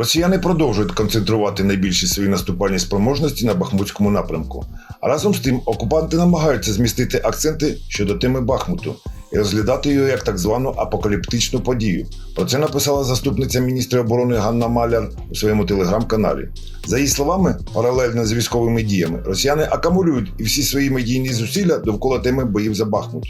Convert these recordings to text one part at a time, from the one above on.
Росіяни продовжують концентрувати найбільші свої наступальні спроможності на Бахмутському напрямку. А разом з тим окупанти намагаються змістити акценти щодо теми Бахмуту і розглядати його як так звану апокаліптичну подію. Про це написала заступниця міністра оборони Ганна Маляр у своєму телеграм-каналі. За її словами, паралельно з військовими діями, росіяни акумулюють і всі свої медійні зусилля довкола теми боїв за Бахмут.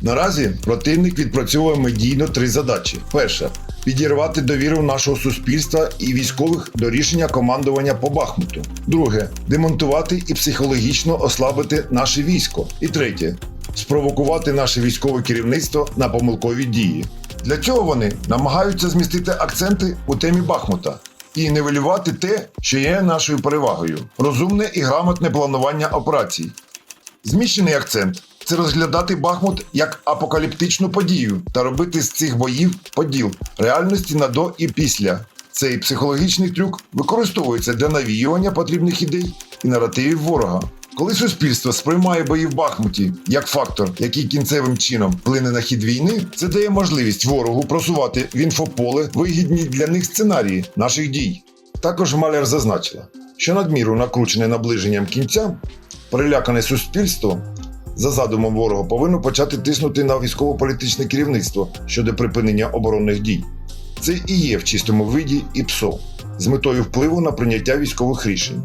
Наразі противник відпрацьовує медійно три задачі: перша підірвати довіру нашого суспільства і військових до рішення командування по Бахмуту. Друге демонтувати і психологічно ослабити наше військо. І третє спровокувати наше військове керівництво на помилкові дії. Для цього вони намагаються змістити акценти у темі Бахмута і нивелювати те, що є нашою перевагою розумне і грамотне планування операцій. Зміщений акцент це розглядати Бахмут як апокаліптичну подію та робити з цих боїв поділ реальності на до і після. Цей психологічний трюк використовується для навіювання потрібних ідей і наративів ворога. Коли суспільство сприймає бої в Бахмуті як фактор, який кінцевим чином вплине на хід війни, це дає можливість ворогу просувати в інфополе вигідні для них сценарії наших дій. Також Маляр зазначила, що надміру накручене наближенням кінця, перелякане суспільство за задумом ворога повинно почати тиснути на військово-політичне керівництво щодо припинення оборонних дій. Це і є в чистому виді ІПСО з метою впливу на прийняття військових рішень.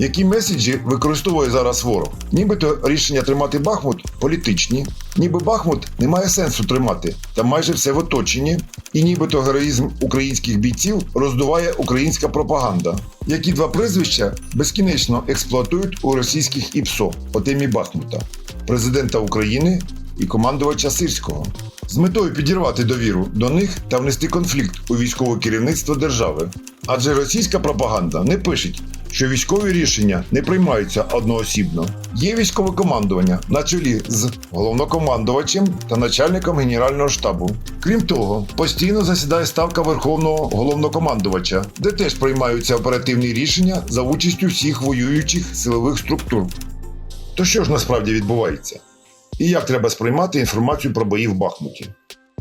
Які меседжі використовує зараз ворог? Нібито рішення тримати Бахмут політичні, ніби Бахмут не має сенсу тримати, та майже все в оточенні, і нібито героїзм українських бійців роздуває українська пропаганда. Які два прізвища безкінечно експлуатують у російських ІПСО по темі Бахмута президента України і командувача Сирського з метою підірвати довіру до них та внести конфлікт у військове керівництво держави. Адже російська пропаганда не пишеть, що військові рішення не приймаються одноосібно. Є військове командування на чолі з головнокомандувачем та начальником генерального штабу. Крім того, постійно засідає ставка верховного головнокомандувача, де теж приймаються оперативні рішення за участю всіх воюючих силових структур. То що ж насправді відбувається? І як треба сприймати інформацію про бої в Бахмуті?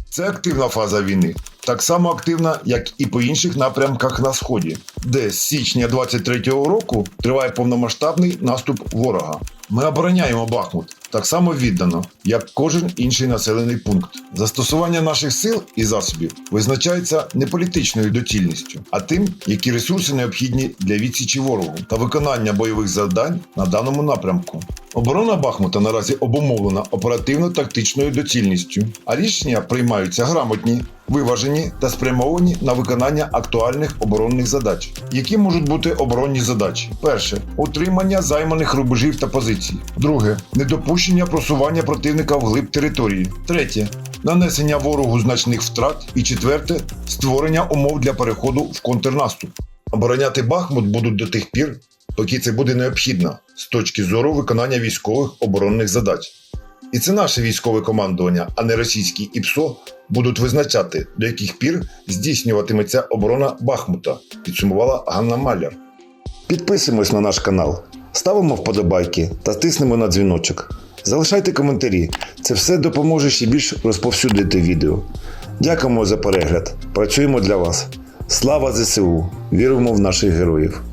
Це активна фаза війни, так само активна, як і по інших напрямках на сході, де з січня 23-го року триває повномасштабний наступ ворога. Ми обороняємо Бахмут так само віддано, як кожен інший населений пункт. Застосування наших сил і засобів визначається не політичною доцільністю, а тим, які ресурси необхідні для відсічі ворогу та виконання бойових завдань на даному напрямку. Оборона Бахмута наразі обумовлена оперативно-тактичною доцільністю, а рішення приймаються грамотні, виважені та спрямовані на виконання актуальних оборонних задач. Які можуть бути оборонні задачі? Перше утримання займаних рубежів та позицій. Друге недопущення просування противника вглиб території. Третє нанесення ворогу значних втрат. І четверте створення умов для переходу в контрнаступ. Обороняти Бахмут будуть до тих пір, поки це буде необхідно з точки зору виконання військових оборонних задач. І це наше військове командування, а не російські ІПСО, будуть визначати, до яких пір здійснюватиметься оборона Бахмута, підсумувала Ганна Маляр. Підписуємось на наш канал, ставимо вподобайки та тиснемо на дзвіночок. Залишайте коментарі, це все допоможе ще більш розповсюдити відео. Дякуємо за перегляд. Працюємо для вас. Слава ЗСУ! Віримо в наших героїв!